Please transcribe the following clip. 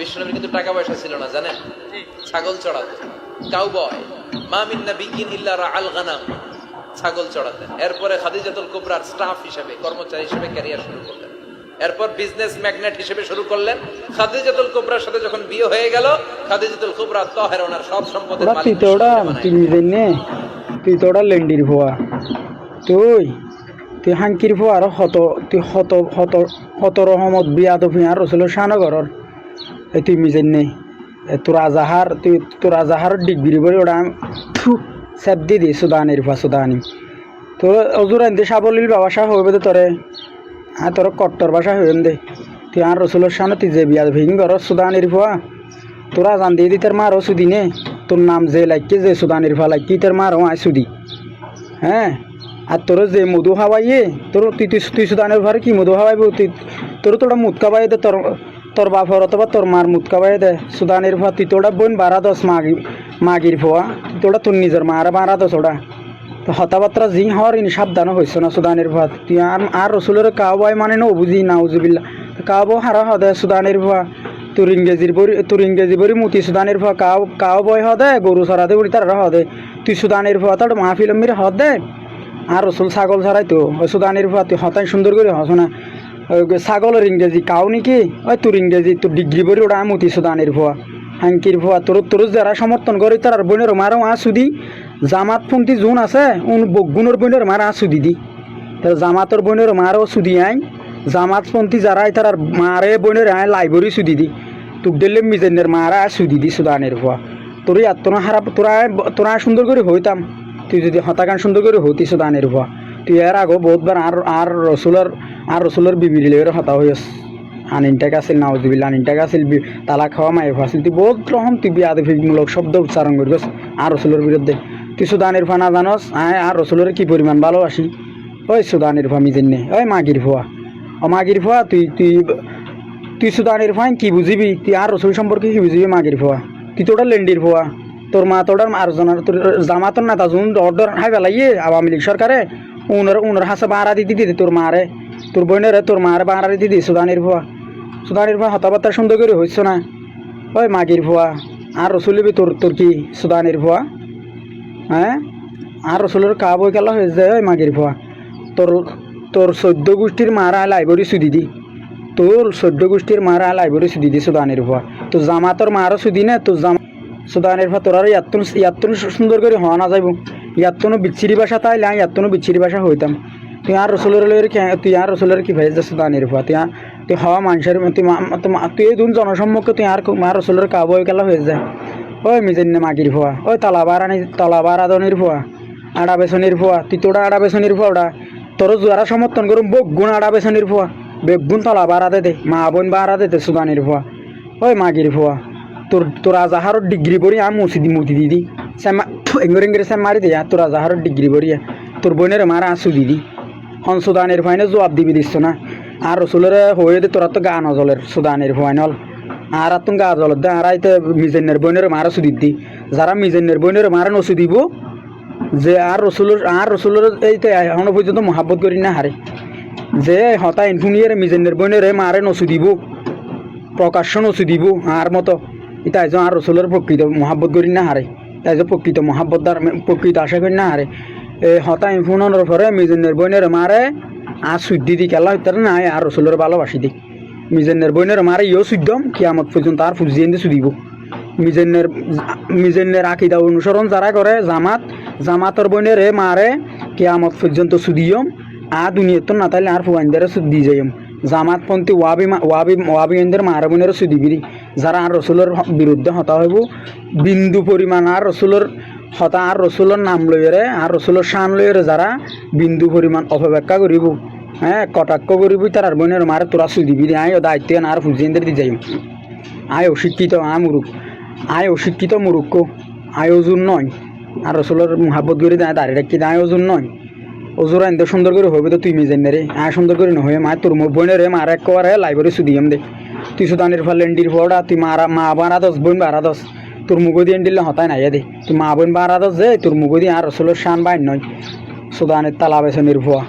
বিষ্ণুনবীর কিন্তু টাকা পয়সা ছিল না জানেন? ছাগল চড়াতো। কাউ বয় মা মিন্না বিকিন ইল্লা আল গানাম। ছাগল চড়াতেন। এরপরে খাদিজাতুল কুবরার স্টাফ হিসেবে কর্মচারী হিসেবে ক্যারিয়ার শুরু করলেন। এরপর বিজনেস ম্যাগনেট হিসেবে শুরু করলেন। খাদিজাতুল কুবরার সাথে যখন বিয়ে হয়ে গেল খাদিজাতুল কুবরা তহের ওনার সব সম্পদের মালিক। তুই নিজের তুই তো ওরা লেন্ডির ভুয়া। তুই তুই হাঙ্কির ভুয়া আর হত তুই হত হত হত রহমত বিয়াদ আর রসুল শানগরর এই তুই নিজের নে তোর আজাহার তুই তোর আজাহার ডিগ্রি বলে ওটা সেপ দি দি সুদানির ভুয়া সুদানি। তোর অজুর এনতে সাবলীল বাবাসা হবে তো তোরে। হ্যাঁ তোর কট্টর ভাষা হইন দে। তুই আর রসুলের সামনে তুই যে বিয়াদ ভেঙে ঘর সুদানির ভুয়া। তোরা জান দিয়ে দিতে মারো সুদি নে তোর নাম যে লাইকে যে সুদানির ফা লাইকি তোর মারো আয় সুদি। হ্যাঁ? আর তোর যে মধু হাওয়াইয়ে, তোর তুই তুই তুই সুদানের ঘরে কি মধু হাওয়াইব? তুই, তোর তোরা মুত কাবাই দে তোর তোর বাপর অথবা তোর মার মুত কাবাই দে। সুদানের ফা তুই তোরা বোন বারা দশ মাগি মাগির ফোয়া তুই তোরা তোর নিজের মার বারা দশ ওটা। তো হতাবাত্রা জি হওয়ার ইনি সাবধান হয়েছে না সুদানের ভুয়া। তুই আর আর রসুলের কাউবাই মানে ন বুঝি না উজুবিল্লা কাউব হারা হদে সুদানের ভুয়া। তোর ইংরেজির বরি তোর ইংরেজি বরি মুতি সুদানের ভুয়া। কাউ কাউ বই হদে, গরু সরাদে বলি তার হদে। তুই সুদানের ভুয়া, তোর মাহফিল মির হদে। আর রসুল ছাগল ছাড়াই তো। সুদানের ভুয়া, তুই হতাই সুন্দর করে হস না। ছাগলের ইংরেজি কাউ নাকি? ওই তোর ইংরেজি তোর ডিগ্রি বরি ওটা মুতি সুদানের ভুয়া। হাঙ্কির ভুয়া, তোর তোর যারা সমর্থন করে তার বোনের মারো আসুদি। জামাত পন্থী যোন আছে, উন বগুনের বোনের মারা সুদি দি। তা জামাতর বোনের মারও সুদি আই। জামাতপন্থী যারা আই তার মারে বোনের আয় লাইব্রেরি সুদি দি। তুক দিলে মিজেনের মারা সুদি দি সুদানের হওয়া তোর ইয়াত তোরা হারা তোরা তোরা সুন্দর করে হইতাম। তুই যদি হতাকান সুন্দর করে হতি সুদানের হওয়া তুই এর আগো বহুতবার আর আর রসুলের আর রসুলের বিবির লেগে হতা হইস আনিনটাকে আছিল নাউজুবিল্লা আনিনটাকে আছিল, বি- তালা খাওয়া মাই আছিল তুই বহুত রকম তুই বিয়াদফিমূলক শব্দ উচ্চারণ করিস আর রসুলের বিরুদ্ধে তুই সুদানের ফানা জানস আয় আর রসুলের কি পরিমাণ ভালোবাসি ওই সুদানের ফা মিজেন নে ওই মাগির ফুয়া ও মাগির ফুয়া তুই তুই তুই সুদানের ফাইন কি বুঝিবি তুই আর রসুল সম্পর্কে কি বুঝিবি মাগির ফুয়া তুই তোটা লেন্ডির ফুয়া তোর মা তোটার আরজনার তোর জামাতর নেতা জুন অর্ডার হাই বেলাইয়ে আওয়ামী লীগ সরকারে উনার উনার হাসে বাড়া দিতে দিতে তোর মারে তোর বোনের তোর মারে বাড়া দিতে দি সুদানের ফুয়া সুদানের ফুয়া হতাবার্তা সুন্দর করে হইছ না ওই মাগির ফুয়া আর রসুলিবি তোর তোর কি সুদানের ফুয়া হ্যাঁ আর রসুলের কা বই খেলা হয়ে যায় ওই মাগির ফুয়া তোর তোর চৈদ্য গোষ্ঠীর মারা লাইব্রেরি সুদি দি তোর চৈদ্য গোষ্ঠীর মারা লাইব্রেরি সুদি দি সুদানের ফুয়া তো জামাতর মারও সুদি নে তোর জামা সুদানের ফুয়া তোর আর ইয়াত্তন ইয়াত্তন সুন্দর করে হওয়া না যাইব ইয়াত্তনো বিচ্ছিরি ভাষা তাইলে আমি ইয়াতনো বিচ্ছিরি ভাষা হইতাম। তুই আর রসুলের লইয়ের কি তুই আর রসুলের কি ভাই সুদানের ফুয়া তুই আর- তুই হওয়া মানুষের তুই মা- তুই মা- তুই এই দুন জনসম্মুখে তুই আর আর রসুলের কা বই খেলা হয়ে যায় ওই মিজেন মাগির ফুয়া ওই তালাবার আনি তালাবার আদনির ফুয়া আড়া বেসনির ফুয়া তুই তোরা আড়া বেসনির ফুয়া ওটা তোর যারা সমর্থন করুন বগুণ আড়া বেসনির ফুয়া বেগুন তালাবার আদে দে, মা বোন বাড়া দে সুদানির ফুয়া ওই মাগির ফুয়া তোর তোর আজাহারর ডিগ্রি পড়ি আমি মুছি দি মুতি দিদি শ্যামা এঙ্গর এঙ্গরে শ্যাম মারি দে তোর আজাহারর ডিগ্রি পড়িয়া তোর বোনের মারা আসু দিদি হন সুদানের ফাইনে জবাব দিবি দিচ্ছ না আর রসুলের হয়ে দে তোরা তো গা নজলের সুদানের ফাইনল আর তুম গা জলত দে আর আইতে মিজেনের বইনের মারা সুদি দি যারা মিজেনের বইনের মারা নসু দিব যে আর রসুলের আর রসুলের এইতে এখনও পর্যন্ত মহাব্বত করি না হারে যে হতা ইনফুনিয়ারে মিজেনের বইনের মারে নসু দিব প্রকাশ্য নসু দিব আর মতো এটা আর রসুলের প্রকৃত মহাব্বত করি না হারে যে প্রকৃত মহাব্বত দ্বার প্রকৃত আশা করি না হারে এই হতা ইনফুনের পরে মিজেনের বইনের মারে, আর সুদ্ধি দি খেলা হইতার না আর রসুলের ভালোবাসি দি। মিজেনের বইনের মারে ইও সুদ্ধম কিয়ামত পর্যন্ত আর ফুজিয়ে দিয়ে সুদিব মিজেনের মিজেনের আকিদা অনুসরণ যারা করে, জামাত, জামাতর বইনের মারে, কিয়ামত পর্যন্ত সুদিয়ম আ দুনিয়াত না তাইলে আর ফুয়াইন্দারে সুদি যাইম জামাতপন্থী ওয়াবি ওয়াবি ওয়াবি এন্দের মারে বোনের সুদিবিরি যারা আর রসুলের বিরুদ্ধে হতা হইব, বিন্দু পরিমাণ আর রসুলের হতা, আর রসুলের নাম লইরে আর রসুলের শান লইরে যারা বিন্দু পরিমাণ অপব্যাখ্যা করিব হ্যাঁ কটাক্ষ করিব তার বোনের মারে তোরা সুদিবি আয় দায়িত্ব আর ফুজিয়েন্দের দি যাইম আয় অশিক্ষিত আ মুরুখ। আয় অশিক্ষিত মুরুক্ষ। আয় ওজন নয়। আর রসুলের মহাব্বত দেয় দাঁড়িয়ে রাখি আয় ওজন নয়। ওজোর এনতে সুন্দর করে হবে তো তুই মিজেন রে। আয় সুন্দর করে নহয়ে। মা, তোর বোনের রে, মার কবার লাইব্রেরি সুদিয়াম দে। তুই সুদানের ফল এন্ডির ফোড়া, তুই মারা, মা বারা দশ বোন বারা দশ তোর মুগো দিয়ে এন্ডিল হতায় নাই দে। তুই মা বোন বারা দশ যে, তোর মুগো দিয়ে আর রসলের শান বাইন নয়। সুদানের তালা বেছে নির্ভয়া